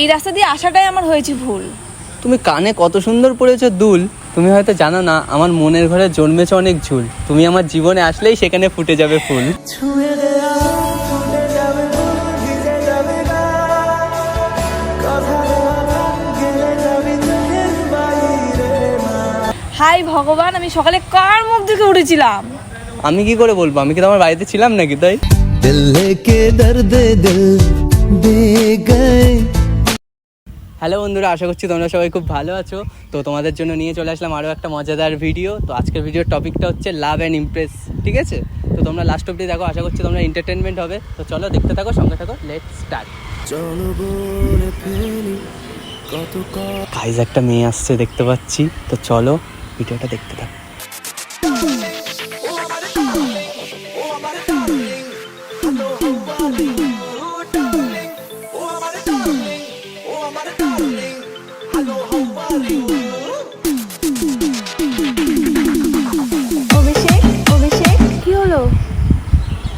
এই রাস্তা দিয়ে আসাটাই আমার হয়েছে ভুল। তুমি কানে কত সুন্দর পড়েছো দুল। তুমি হয়তো জানো না আমার মনের ঘরে জন্মেছে অনেক ঝুল। তুমি আমার জীবনে আসলেই সেখানে ফুটে যাবে ফুল। হাই ভগবান আমি সকালে কার মুখ দেখে উঠেছিলাম? আমি কি করে বলব? আমি কি তোমার বাড়িতে ছিলাম নাকি তাই? দিল কে দর্দ দিল দে গয়ে। হ্যালো বন্ধুরা আশা করছি তোমরা সবাই খুব ভালো আছো। তো তোমাদের জন্য নিয়ে চলে আসলাম আরও একটা মজাদার ভিডিও তো আজকের ভিডিওর টপিকটা হচ্ছে লাভ অ্যান্ড ইমপ্রেস ঠিক আছে? তো তোমরা লাস্ট অব্দি দেখো আশা করছি তোমরা এন্টারটেনমেন্ট হবে। তো চলো দেখতে থাকো সঙ্গে থাকো লেট স্টার্ট গাইজ একটা মেয়ে আসছে দেখতে পাচ্ছি। তো চলো ভিডিওটা দেখতে থাকো।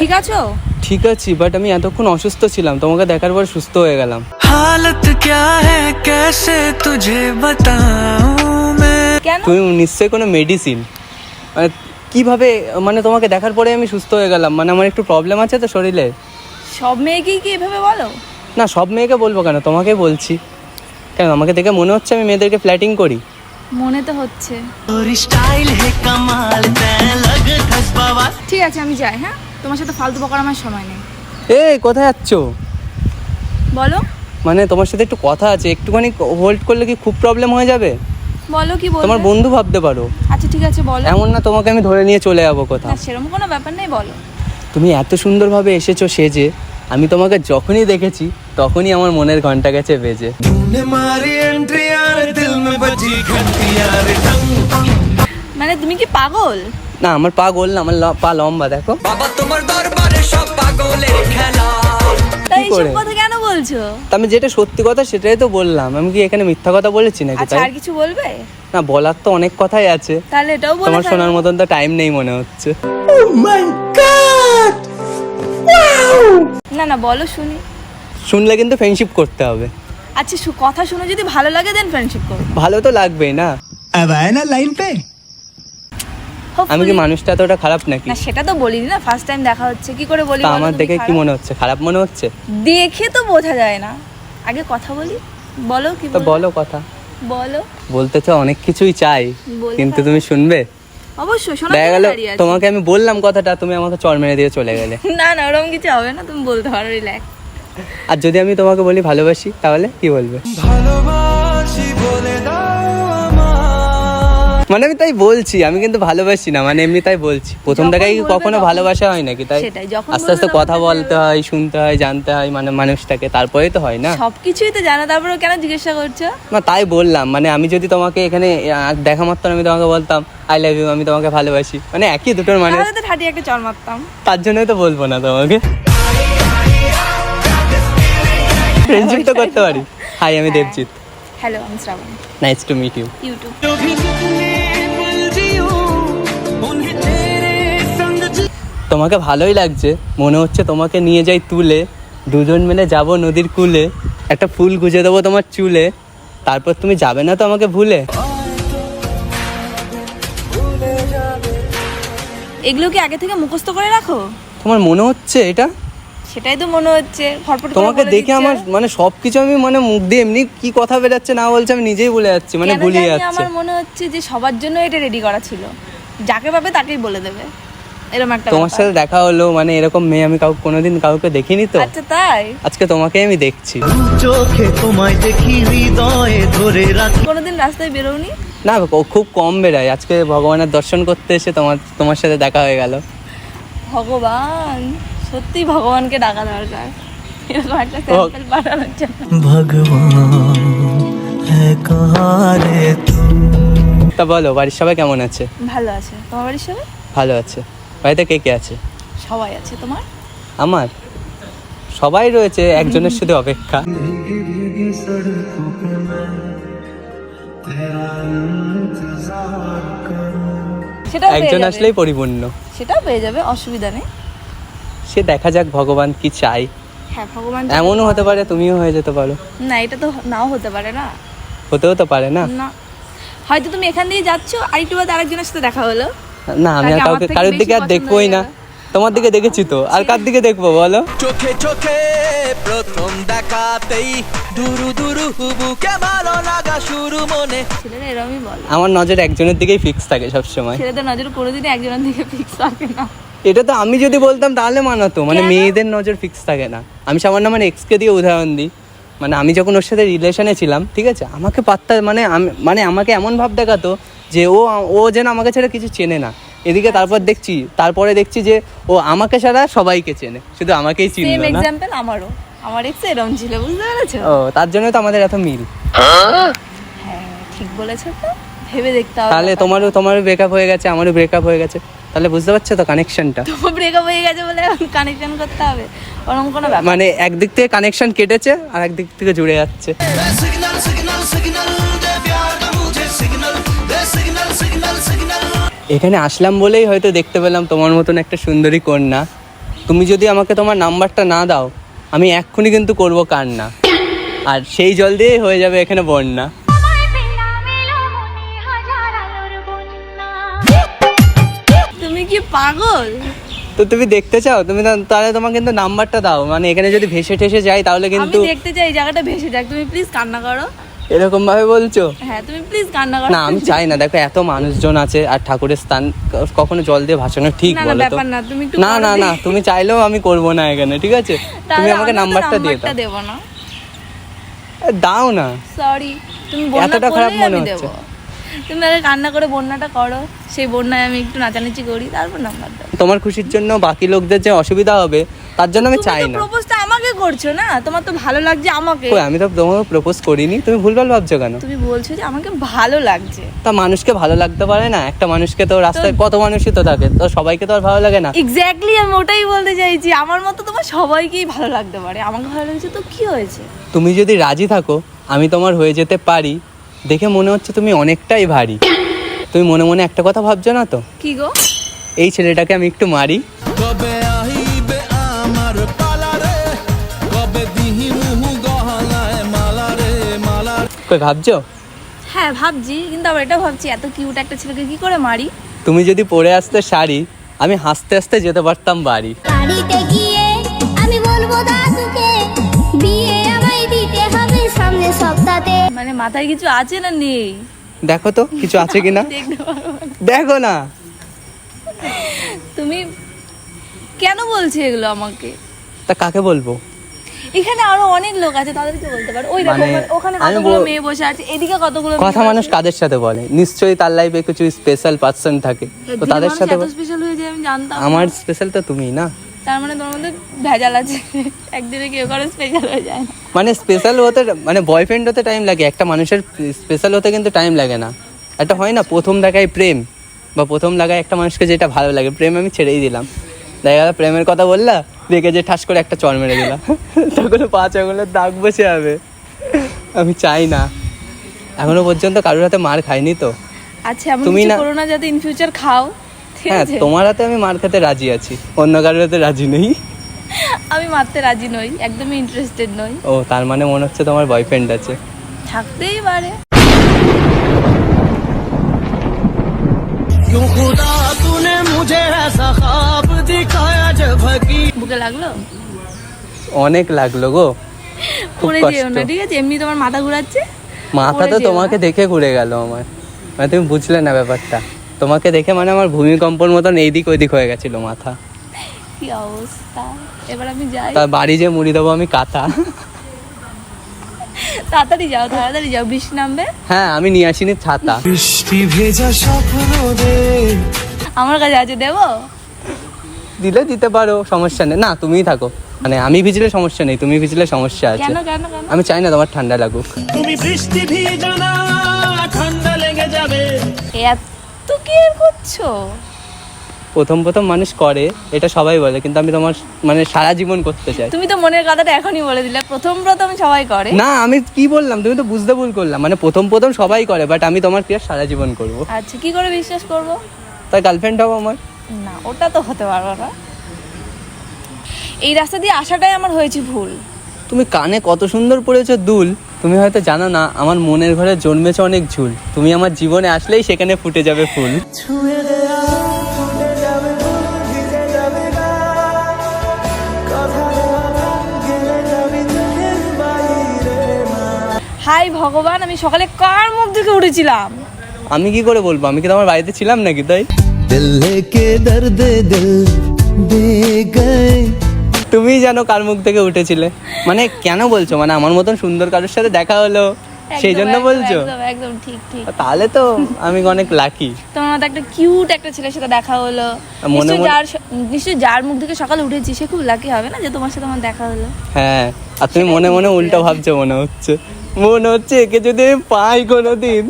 ঠিক আছো ঠিক আছে বাট আমি এতক্ষণ অসুস্থ ছিলাম তোমাকে দেখার পর সুস্থ হয়ে গেলাম हालत क्या है कैसे तुझे बताऊं मैं কেন তুমি নিশ্চয়ই কোনো মেডিসিন মানে কিভাবে মানে তোমাকে দেখার পরে আমি সুস্থ হয়ে গেলাম মানে আমার একটু প্রবলেম আছে তো শরীরে সব মেয়েকেই কি এভাবে বলো না সব মেয়েকে বলবো কেন তোমাকে বলছি কেন? আমাকে দেখে মনে হচ্ছে আমি মেয়েদেরকে ফ্ল্যাটিং করি। মনে তো হচ্ছে। ঠিক আছে আমি যাই হ্যাঁ? তোমার সাথে ফালতু বকার আমার সময় নেই। এ কোথায় যাচ্ছ? বলো। মানে তোমার সাথে একটু কথা আছে একটুখানি হোল্ড করলে কি খুব প্রবলেম হয়ে যাবে? বলো কি বলো তোমার বন্ধু ভাবতে পারো। আচ্ছা ঠিক আছে বলো। এমন না তোমাকে আমি ধরে নিয়ে চলে যাব কোথাও। সেরকম কোনো ব্যাপার নেই বলো। তুমি এত সুন্দরভাবে এসেছ সেজে। আমি তোমাকে যখনই দেখেছি তখনই আমার মনের ঘণ্টা গেছে বেজে। মানে তুমি কি পাগল? না আমার পা গোল না আমার পা লম্বা দেখো। বাবা তোমার দরবারে সব পাগলের খেলা। কথা কেন বলছো? আমি যেটা সত্যি কথা সেটাই তো বললাম। আমি কি এখানে মিথ্যা কথা বলেছি নাকি? আচ্ছা আর কিছু বলবে? না বলার তো অনেক কথাই আছে। তাহলে এটাও তোমার শোনার মতন তো টাইম নেই মনে হচ্ছে। ও মাই গড না না বলো শুনি শুনলে কিন্তু ফ্রেন্ডশিপ করতে হবে আচ্ছা শু- কথা শুনে যদি ভালো লাগে দেন ফ্রেন্ডশিপ করবো ভালো তো লাগবেই না अब आए ना लाइन पे আমি কি Hopefully- মানুষটা এতটা খারাপ নাকি না সেটা তো বলিনি না ফার্স্ট টাইম দেখা হচ্ছে কি করে বলি তা বলো আমার তুমি দেখে কি খারাপ? মনে হচ্ছে খারাপ মনে হচ্ছে দেখে তো বোঝা যায় না আগে কথা বলি বলো কি তো বলবে? বলো কথা বলো বলতে তো অনেক কিছুই চাই বলে কিন্তু ফেলো। তুমি শুনবে অবশ্যই শোনা দেখা গেল তোমাকে আমি বললাম কথাটা তুমি আমাকে চড় মেরে দিয়ে চলে গেলে। না না ওরকম কিছু হবে না তুমি বলতে পারো রিল্যাক্স আর যদি আমি তোমাকে বলি ভালোবাসি তাহলে কি বলবে? ভালোবাসি মানে আমি তাই বলছি আমি কিন্তু ভালোবাসি না মানে এমনি তাই বলছি। প্রথম দেখায় কখনো ভালোবাসা হয় নাকি তাই আস্তে আস্তে কথা বলতে হয় শুনতে হয় জানতে হয় মানে মানুষটাকে তারপরেই তো হয় না। সবকিছুই তো জানো তারপরে কেন জিজ্ঞাসা করছ? না তাই বললাম মানে আমি যদি তোমাকে এখানে দেখা মাত্র আমি তোমাকে বলতাম আই লাভ ইউ আমি তোমাকে ভালোবাসি। মানে একই দুটোর মানে তাহলে তো ঠাটি একটা চর মারতাম। তার জন্যই তো বলব না তোমাকে। ফ্রেন্ডশিপ তো করতে পারি। হাই আমি হ্যাঁ। দেবজিৎ। হ্যালো আমি Shrabon. Nice to meet you YouTube তোমাকে ভালোই লাগছে। মনে হচ্ছে তোমাকে নিয়ে যাই তুলে। দুজন মিলে যাব নদীর কূলে। একটা ফুল গুজে দেবো তোমার চুলে। তারপর তুমি যাবে না তো আমাকে ভুলে? এগুলো কি আগে থেকে মুখস্থ করে রাখো? তোমার মনে হচ্ছে এটা? সেটাই তো মনে হচ্ছে। ফটফট তোমাকে দেখে আমার মানে সবকিছু আমি মানে মুখ দিয়ে এমনি কি কথা বেরাচ্ছে না বলছে আমি নিজেই বলে যাচ্ছি মানে ভুলিয়ে যাচ্ছে। আমার মনে হচ্ছে যে সবার জন্য এটা রেডি করা ছিল। যাকে পাবে তাকেই বলে দেবে। এরকম একটা তোমার সাথে দেখা হলো মানে এরকম মেয়ে আমি কাউকে কোনোদিন কাউকে দেখিনি তো। আচ্ছা তাই? আজকে তোমাকে আমি দেখছি। চোখে তোমায় দেখি হৃদয়ে ধরে রাখি। কোনোদিন রাস্তায় বেরোনি না খুব কম বেড়াই আজকে ভগবানের দর্শন করতে এসে তোমার তোমার সাথে দেখা হয়ে গেল। ভগবান সত্যি ভগবানকে ডাকা দরকার। ভগবান তা বলো বাড়ির সবাই কেমন আছে? ভালো আছে। তোমার বাড়ির সবাই? ভালো আছে। বাড়িতে কে কে আছে? সবাই আছে তোমার? আমার? সবাই রয়েছে একজনের শুধু অপেক্ষা। একজন আসলেই পরিপূর্ণ। সেটাও পেয়ে যাবে অসুবিধা নেই। সে দেখা যাক ভগবান কি চাই হ্যাঁ ভগবান এমনও হতে পারে তুমিও হয়ে যেতে পারো। না এটা তো নাও হতে পারে না। হতেও তো পারে না। না। হয়তো তুমি এখান দিয়ে যাচ্ছ আর একটু বাদ আরেকজনের সাথে দেখা হলো। না আমি আর কাউকে কারোর দিকে আর দেখবোই না। তোমার দিকে দেখেছি তো। আর কার দিকে দেখব বলো? চোখে চোখে প্রথম দেখাতেই দুরু দুরু বুকে ভালো লাগা শুরু মনে। ছেলেরা এরমই বলে। আমার নজর একজনের দিকেই ফিক্স থাকে সবসময়। ছেলেদের নজর কোনোদিনই একজনের দিকে ফিক্স থাকে না। এটা তো আমি যদি বলতাম তাহলে মানাতো। মানে মেয়েদের নজর ফিক্স থাকে না। আমি সামান্য মানে এক্সকে দিয়ে উদাহরণ দিই। মানে আমি যখন ওর সাথে রিলেশনে ছিলাম ঠিক আছে? আমাকে পাত্তা মানে মানে আমাকে এমন ভাব দেখাতো যে ও ও যেন আমাকে ছাড়া কিছু চেনে না। এদিকে তারপর দেখছি তারপরে দেখছি যে ও আমাকে ছাড়া সবাইকে চেনে। শুধু আমাকেই চিনলো না। এক্সাম্পল আমারও। আমার এক্স এরম ছিল বুঝতে পেরেছ? ও তার জন্য তো আমাদের এত মিল। হ্যাঁ ঠিক বলেছ তো। ভেবে দেখতে হবে তাহলে তোমারও তোমারও ব্রেকআপ হয়ে গেছে আমারও ব্রেকআপ হয়ে গেছে। তাহলে বুঝতে পারছ তো কানেকশনটা তোমার ব্রেকআপ হয়ে গেছে বলে কানেকশন করতে হবে? ওরকম কোনো ব্যাপার মানে একদিক থেকে কানেকশন কেটেছে আর একদিক থেকে জুড়ে যাচ্ছে। এখানে আসলাম বলেই হয়তো দেখতে পেলাম তোমার মতন একটা সুন্দরী কন্যা। তুমি যদি আমাকে তোমার নাম্বারটা না দাও আমি এক্ষুনি কিন্তু করব কান্না। আর সেই জল দিয়েই হয়ে যাবে এখানে বন্যা। তুমি কি পাগল? তো তুমি দেখতে চাও? তুমি তাহলে তোমার কিন্তু নাম্বারটা দাও। মানে এখানে যদি ভেসে ঠেসে যাই তাহলে আমি কিন্তু দেখতে চাই জায়গাটা ভেসে যাক। তুমি প্লিজ কান্না করো। এরকম ভাবে বলছো? হ্যাঁ তুমি প্লিজ কান্না করো। না আমি চাই না। দেখো এত মানুষজন আছে আর ঠাকুরের স্থান কখনো জল দিয়ে ভাসানো ঠিক না, না, বলো তো। না, তুমি না না তুমি চাইলেও আমি করব না এখানে ঠিক আছে? তুমি আমাকে নাম্বারটা দিয়ে দাও। দেবো না। দাও না। সরি তুমি এতটা খারাপ মনে হচ্ছে। তুমি আগে কান্না করে বন্যাটা করো সেই বন্যায় আমি একটু নাচানাচি করি তারপর নাম্বার দাও। তোমার খুশির জন্য বাকি লোকদের যে অসুবিধা হবে তার জন্য আমি চাই না। প্রপোজটা আমাকে করছ না? তোমার তো ভালো লাগছে আমাকে। কই, আমি তো তোমাকে প্রপোজ করিনি। তুমি ভুলভাল ভাবছ কেন? তুমি বলছো যে আমাকে ভালো লাগছে। তা মানুষকে ভালো লাগতে পারে না? একটা মানুষকে তো রাস্তায় কত মানুষই তো থাকে তো সবাইকে তো আর ভালো লাগে না। এক্স্যাক্টলি আমি ওটাই বলতে চাইছি। আমার মতো তোমার সবাইকেই ভালো লাগতে পারে। আমাকে ভালো লাগছে তো কি হয়েছে? তুমি যদি রাজি থাকো আমি তোমার হয়ে যেতে পারি। দেখে মনে হচ্ছে তুমি অনেকটাই ভারী। তুমি মনে মনে একটা কথা ভাবছ না তো? কি গো? এই ছেলেটাকে আমি একটু মারি। কই ভাবছ? হ্যাঁ ভাবছি কিন্তু আবার এটা ভাবছি এত কিউট একটা ছেলেকে কি করে মারি? তুমি যদি পরে আসতে শাড়ি আমি হাসতে হাসতে যেতে পারতাম বাড়ি। বাড়িতে গিয়ে আমি বলব দাদুকে বিয়ে আমায় দিতে হবে সামনে সপ্তাহে মানে মাথায় কিছু আছে না নেই? দেখো তো কিছু আছে পারব না। দেখো না। তুমি কেন বলছো এগুলো আমাকে? তা কাকে বলব? এখানে আরও অনেক লোক আছে তাদেরকে বলতে পারো। ওই দেখো মানে ওখানে- কতগুলো মেয়ে বসে আছে এদিকে কতগুলো কথা মানুষ। কাদের সাথে বলে? নিশ্চয়ই তার লাইফে কিছু স্পেশাল পার্সন থাকে। তো তাদের সাথে স্পেশাল হয়ে যায় আমি জানতাম আমার স্পেশাল তো তুমি না? তার মানে তোমার মধ্যে ভেজাল আছে। একদিনে কেউ কারও স্পেশাল হয়ে যায় মানে স্পেশাল হতে মানে বয়ফ্রেন্ড হতে টাইম লাগে একটা মানুষের স্পেশাল হতে কিন্তু টাইম লাগে না। একটা হয় না প্রথম দেখায় প্রেম বা প্রথম লাগায় একটা মানুষকে যেটা ভালো লাগে প্রেম আমি ছেড়েই দিলাম। দেখা গেল প্রেমের কথা বললা দেখে যে ঠাস করে একটা চর মেরে দিলাম। তখন পাঁচ আঙুলের দাগ বসে যাবে। আমি চাই না। এখনও পর্যন্ত কারোর হাতে মার খাইনি তো। আচ্ছা তুমি না- করো না যাতে ইন ফিউচার খাও। হ্যাঁ তোমার হাতে আমি মার খেতে রাজি আছি। অন্য কারোর হাতে রাজি নেই। আমি মারতে রাজি নই একদমই ইন্টারেস্টেড নই। ও তার মানে মনে হচ্ছে তোমার বয়ফ্রেন্ড আছে। থাকতেই পারে। क्यों खुदा तूने मुझे ऐसा ख्वाब दिखाया जब की বুকে লাগলো অনেক লাগলো গো খুব পড়ে যেও কষ্ট না ঠিক আছে এমনি তোমার মাথা ঘুরাচ্ছে মাথা পড়ে তো যেও তোমাকে না। দেখে ঘুরে গেল আমার মানে তুমি বুঝলে না ব্যাপারটা তোমাকে দেখে মানে আমার ভূমিকম্পর মতন এইদিক ওইদিক হয়ে গেছিল মাথা কি অবস্থা এবার আমি যাই তার বাড়ি যে মুড়ি দেবো আমি কাতা তাড়াতাড়ি যাও তাড়াতাড়ি যাও বৃষ্টি নামবে? হ্যাঁ আমি নিয়ে আসিনি ছাতা। বৃষ্টি ভেজা স্বপ্ন দে আমার কাছে আছে দেবো? দিলে দিতে পারো সমস্যা নেই। না তুমিই থাকো। মানে আমি ভিজলে সমস্যা নেই তুমি ভিজলে সমস্যা আছে। কেন কেন কেন? আমি চাই না তোমার ঠান্ডা লাগুক। তুমি বৃষ্টি ভিজো না ঠান্ডা লেগে যাবে। এত কি আর করছ? প্রথম প্রথম মানুষ করে এটা সবাই বলে কিন্তু আমি তোমার মানে সারা জীবন করতে চাই। তুমি তো মনের কথাটা এখনই বলে দিলে প্রথম প্রথম সবাই করে? না আমি কি বললাম? তুমি তো বুঝতে ভুল করলাম। মানে প্রথম প্রথম সবাই করে বাট আমি তোমার ক্রিয়া সারা জীবন করব? আচ্ছা কি করে বিশ্বাস করব? তাই গার্লফ্রেন্ড হব আমার। না ওটা তো হতে পারব না। এই রাস্তা দিয়ে আসাটাই আমার হয়েছে ভুল। তুমি কানে কত সুন্দর পড়েছো দুল। তুমি হয়তো জানো না আমার মনের ঘরে জন্মেছে অনেক ঝুল। তুমি আমার জীবনে আসলেই সেখানে ফুটে যাবে ফুল। হাই ভগবান আমি সকালে কার মুখ দেখে উঠেছিলাম? আমি কি করে বলব? আমি কি তোমার বাড়িতে ছিলাম নাকি তাই? তুমি জানো কার মুখ থেকে উঠেছিলে। মানে কেন বলছো? মানে আমার মতন সুন্দর কারোর সাথে দেখা হলো? সেই জন্য বলছো? একদম ঠিক তাহলে তো আমি অনেক লাকি তোমার মতো একটা কিউট একটা ছেলের সাথে দেখা হলো। মনে যার নিশ্চয়ই যার মুখ থেকে সকালে উঠেছি সে খুব লাকি হবে না যে তোমার সাথে আমার দেখা হলো? হ্যাঁ আর তুমি মনে মনে উল্টো ভাবছ মনে হচ্ছে। মনে হচ্ছে একে যদি পাই কোনোদিন।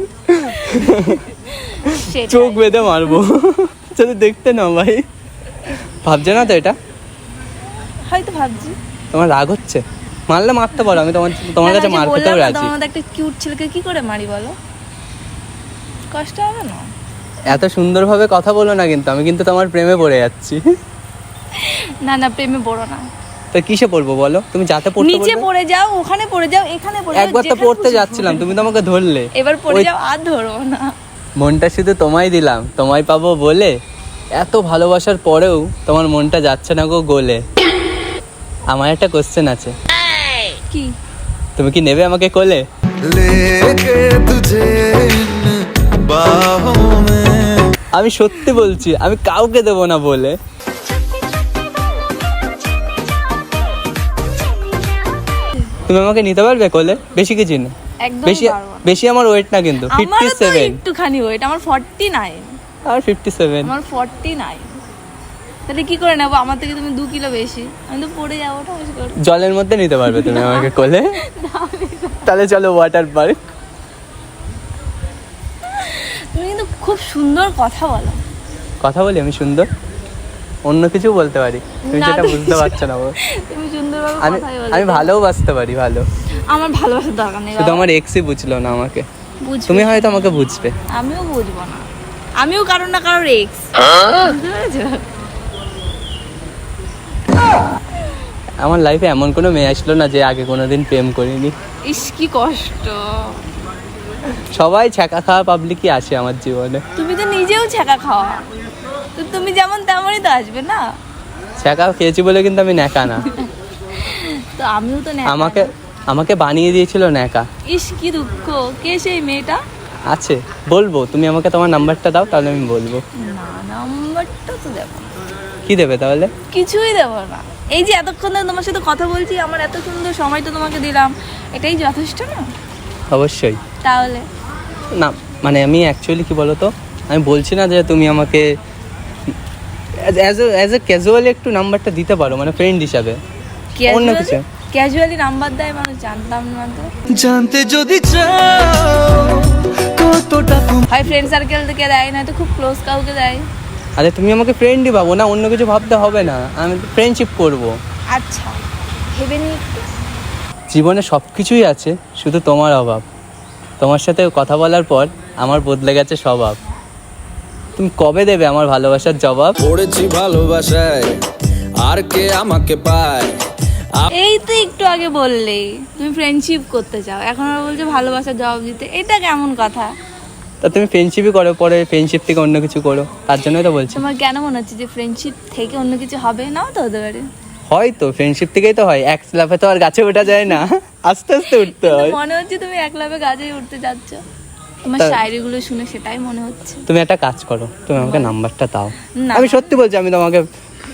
চোখ বেঁধে মারবো। যদি দেখতে না ভাই। ভাবছ না তো এটা? হয়তো ভাবছি। তোমার রাগ হচ্ছে? মারলে মারতে পারো আমি তোমার তোমার কাছে মার খেতেও না, রাজি। তোমার একটা কিউট ছেলেকে কি করে মারি বলো? কষ্ট হবে না? এত সুন্দরভাবে কথা বলো না কিন্তু আমি কিন্তু তোমার প্রেমে পড়ে যাচ্ছি। না না প্রেমে পড়ো না। তো কিসে পড়ব বলো? তুমি যাতে পড়তে নিচে পড়ে যাও ওখানে পড়ে যাও এখানে পড়ে যাও একবার তো পড়তে যাচ্ছিলাম তুমি তো আমাকে ধরলে। এবার পড়ে যাও আর ধরো না। মনটা শুধু তোমায় দিলাম তোমায় পাবো বলে। এত ভালোবাসার পরেও তোমার মনটা যাচ্ছে না গো গোলে। আমার একটা কোশ্চেন আছে। কি? তুমি কি নেবে আমাকে কোলে? লেকে আমি সত্যি বলছি আমি কাউকে দেবো না বলে। তুমি আমাকে নিতে পারবে কোলে? বেশি কিছু না। বেশি বেশি আমার ওয়েট না কিন্তু ফিফটি সেভেন একটুখানি ওয়েট আমার ফর্টি নাইন আর ফিফটি সেভেন আমার ফর্টি নাইন তাহলে কি করে নেব? আমার থেকে তুমি দু কিলো বেশি। আমি তো পড়ে যাব জলের মধ্যে নিতে পারবে তুমি আমাকে কোলে? তাহলে চলো ওয়াটার পার্ক তুমি কিন্তু খুব সুন্দর কথা বলো। কথা বলি আমি সুন্দর? অন্য কিছু বলতে পারি? তুমি যেটা বুঝতে পারছ না। তুমি সুন্দরভাবে আমি কথাই বলো। আমি ভালোও বাসতে পারি ভালো। আমার ভালোবাসার দরকার নেই শুধু আমার এক্সই বুঝলো না আমাকে। তুমি হয়তো আমাকে বুঝবে। আমিও বুঝব না। আমিও কারোর না কারোর এক্স আমার লাইফে এমন কোনো মেয়ে আসলো না যে আগে কোনোদিন প্রেম করিনি। ইস কি কষ্ট। সবাই ছ্যাঁকা খাওয়া পাবলিকই আসে আমার জীবনে। তুমি তো নিজেও ছেঁকা খাওয়া। তো তুমি যেমন তেমনই তো আসবে না? ছ্যাঁকা খেয়েছি বলে কিন্তু আমি ন্যাকা না। তো আমিও তো ন্যাকা আমাকে আমাকে বানিয়ে দিয়েছিল ন্যাকা। ইস কি দুঃখ। কে সেই মেয়েটা? আছে বলব তুমি আমাকে তোমার নাম্বারটা দাও তাহলে আমি বলব। না নাম্বারটা তো দেবো। কি দেবে তাহলে? কিছুই দেবো না। এই যে এতক্ষণ ধরে তোমার সাথে কথা বলছি আমার এত সুন্দর সময়টা তোমাকে দিলাম এটাই যথেষ্ট না? অবশ্যই। তাহলে? না মানে আমি অ্যাকচুয়ালি কি বলতো আমি বলছি না যে তুমি আমাকে অ্যাজ অ্যাজ এ ক্যাজুয়ালি একটু নাম্বারটা দিতে পারো মানে ফ্রেন্ড হিসাবে। অন্য কিছু। ক্যাজুয়ালি নাম্বার দেয় মানুষ জানতাম না তো। জানতে যদি চাও কতটা হয় ফ্রেন্ড সার্কেল থেকে দেয় নয়তো খুব ক্লোজ কাউকে দেয়। আরে তুমি আমাকে ফ্রেন্ডই ভাবো না অন্য কিছু ভাবতে হবে না। আমি ফ্রেন্ডশিপ করব। আচ্ছা ভেবে নি জীবনে সব কিছুই আছে শুধু তোমার অভাব। তোমার সাথে কথা বলার পর আমার বদলে গেছে স্বভাব। তুমি কবে দেবে আমার ভালোবাসার জবাব? পড়েছি ভালোবাসায় আর কে আমাকে পায়? এই তো একটু আগে বললে তুমি ফ্রেন্ডশিপ করতে চাও। এখন আর বলছো ভালোবাসার জবাব দিতে। এটা কেমন কথা? তা তুমি ফ্রেন্ডশিপই করো পরে ফ্রেন্ডশিপ থেকে অন্য কিছু করো। তার জন্যই তো বলছি। তোমার কেন মনে হচ্ছে যে ফ্রেন্ডশিপ থেকে অন্য কিছু হবে? নাও তো হতে পারে। হয়তো ফ্রেন্ডশিপ থেকেই তো হয়। এক লাফে তো আর গাছে ওঠা যায় না। আস্তে আস্তে উঠতে হয়। মনে হচ্ছে তুমি এক একলাভে গাছেই উঠতে যাচ্ছ। তোমার শায়রিগুলো শুনে সেটাই মনে হচ্ছে। তুমি একটা কাজ করো তুমি আমাকে নাম্বারটা দাও। আমি সত্যি বলছি আমি তোমাকে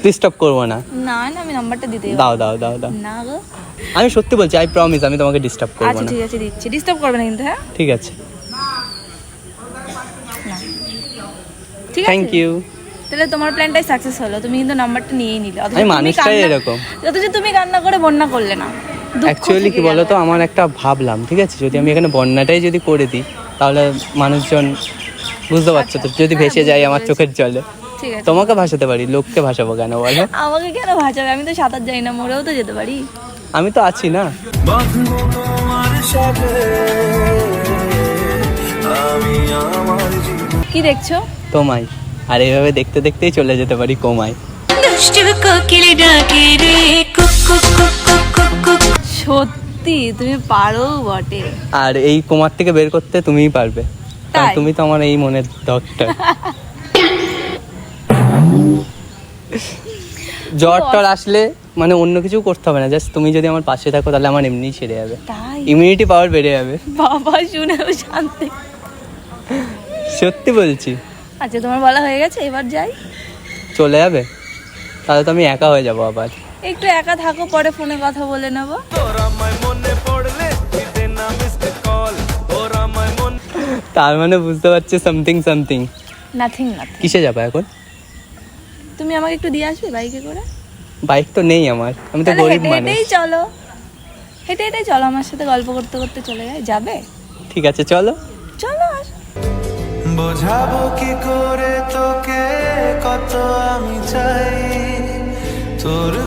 ডিস্টার্ব করব না। না না আমি নাম্বারটা দিতে দাও দাও দাও দাও। না গো। আমি সত্যি বলছি আই প্রমিস আমি তোমাকে ডিস্টার্ব করব আচ্ছা ঠিক আছে দিচ্ছি। ডিস্টার্ব করবে না কিন্তু হ্যাঁ? ঠিক আছে। ঠিক আছে? থ্যাংক ইউ তাহলে তোমার প্ল্যানটাই সাকসেস হলো। তুমি কিন্তু নাম্বারটা নিয়েই নিলে। আমি মানুষটাই এরকম। অথচ তুমি কান্না করে বন্যা করলে না। অ্যাকচুয়ালি কি। বলতো আমার একটা ভাবলাম ঠিক আছে? যদি আমি এখানে বন্যাটাই যদি করে দিই তাহলে মানুষজন বুঝতে পারছ তো যদি হ্যাঁ, ভেসে যায় আমার চোখের জলে। ঠিক তোমাকে ভাসাতে পারি? লোককে ভাসাবো কেন বলো? আমাকে কেন ভাসাবে? আমি তো সাঁতার যাই না মরেও তো যেতে পারি। আমি তো আছি না। কি দেখছ? তোমায়। আর এইভাবে দেখতে দেখতেই চলে যেতে পারি কোমায়। দুষ্টু কোকিল ডাকে রে। সত্যি তুমি পারো বটে। আর এই কোমার থেকে বের করতে তুমিই পারবে। কারণ তুমি তো আমার এই মনের ডক্টর জ্বর টর আসলে মানে অন্য কিছু করতে হবে না। জাস্ট তুমি যদি আমার পাশে থাকো তাহলে আমার এমনিই সেরে যাবে। ইমিউনিটি পাওয়ার বেড়ে যাবে। বাবা শুনেও শান্তি। সত্যি বলছি। আচ্ছা তোমার বলা হয়ে গেছে? এবার যাই। চলে যাবে? তাহলে তো আমি একা হয়ে যাব আবার। একটু একা থাকো পরে ফোনে কথা বলে নেব। তার মানে বুঝতে পারছি সামথিং সামথিং নাথিং নাথিং কিসে যাব এখন? তুমি আমাকে একটু দিয়ে আসবে বাইকে করে? বাইক তো নেই আমার। আমি তো গরিব মানুষ হেঁটেই চলো। হেঁটে হেঁটেই চলো আমার সাথে গল্প করতে করতে চলে যায়। যাবে? ঠিক আছে চলো। চলো আস বোঝাবো কি করে তোকে কত আমি চাই। তোর